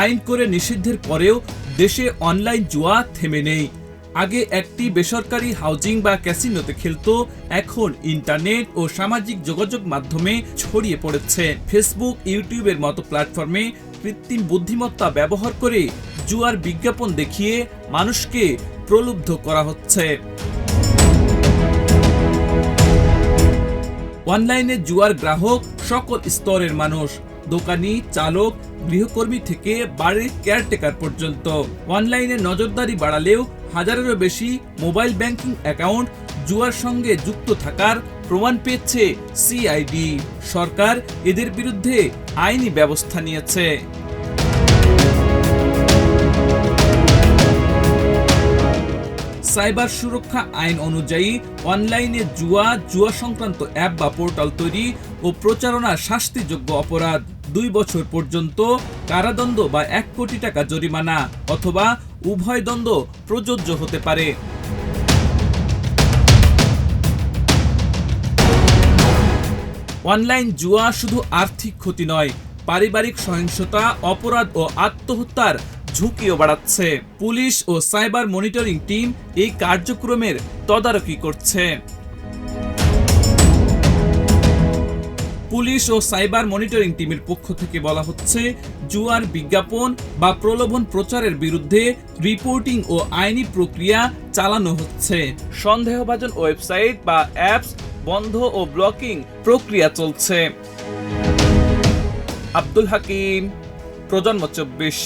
আইন করে নিষিদ্ধের পরেও দেশে অনলাইন জুয়া থেমে নেই। আগে একটি বেসরকারি হাউজিং বা ক্যাসিনোতে খেলতো, এখন ইন্টারনেট ও সামাজিক যোগাযোগ মাধ্যমে ছড়িয়ে পড়েছে। ফেসবুক, ইউটিউবের মতো প্ল্যাটফর্মে কৃত্রিম বুদ্ধিমত্তা ব্যবহার করে জুয়ার বিজ্ঞাপন দেখিয়ে মানুষকে প্রলুব্ধ করা হচ্ছে। অনলাইনে জুয়ার গ্রাহক সকল স্তরের মানুষ। দোকানি, চালক, গৃহকর্মী থেকে বাড়ির কেয়ারটেকার পর্যন্ত। অনলাইনে নজরদারি বাড়ালেও হাজারেরও বেশি মোবাইল ব্যাংকিং অ্যাকাউন্ট জুয়ার সঙ্গে যুক্ত থাকার প্রমাণ পেয়েছে সিআইডি। সরকার এদের বিরুদ্ধে আইনি ব্যবস্থা নিয়েছে। সাইবার সুরক্ষা আইন অনুযায়ী অনলাইনে জুয়া জুয়া সংক্রান্ত অ্যাপ বা পোর্টাল তৈরি ও প্রচারণা শাস্তিযোগ্য অপরাধ। দুই বছর পর্যন্ত কারাদণ্ড বা এক কোটি টাকা জরিমানা অথবা উভয় দ্বন্দ্ব প্রযোজ্য হতে পারে। অনলাইন জুয়া শুধু আর্থিক ক্ষতি নয়, পারিবারিক সহিংসতা, অপরাধ ও আত্মহত্যার ঝুঁকিও বাড়াচ্ছে। পুলিশ ও সাইবার মনিটরিং টিম এই কার্যক্রমের তদারকি করছে। পুলিশ ও সাইবার মনিটরিং টিমের পক্ষ থেকে বলা হচ্ছে, জুয়ার বিজ্ঞাপন বা প্রলোভন প্রচারের বিরুদ্ধে রিপোর্টিং ও আইনি প্রক্রিয়া চালানো হচ্ছে। সন্দেহভাজন ওয়েবসাইট বা অ্যাপস বন্ধ ও ব্লকিং প্রক্রিয়া চলছে। আব্দুল হাকিম, প্রজন্ম চব্বিশ।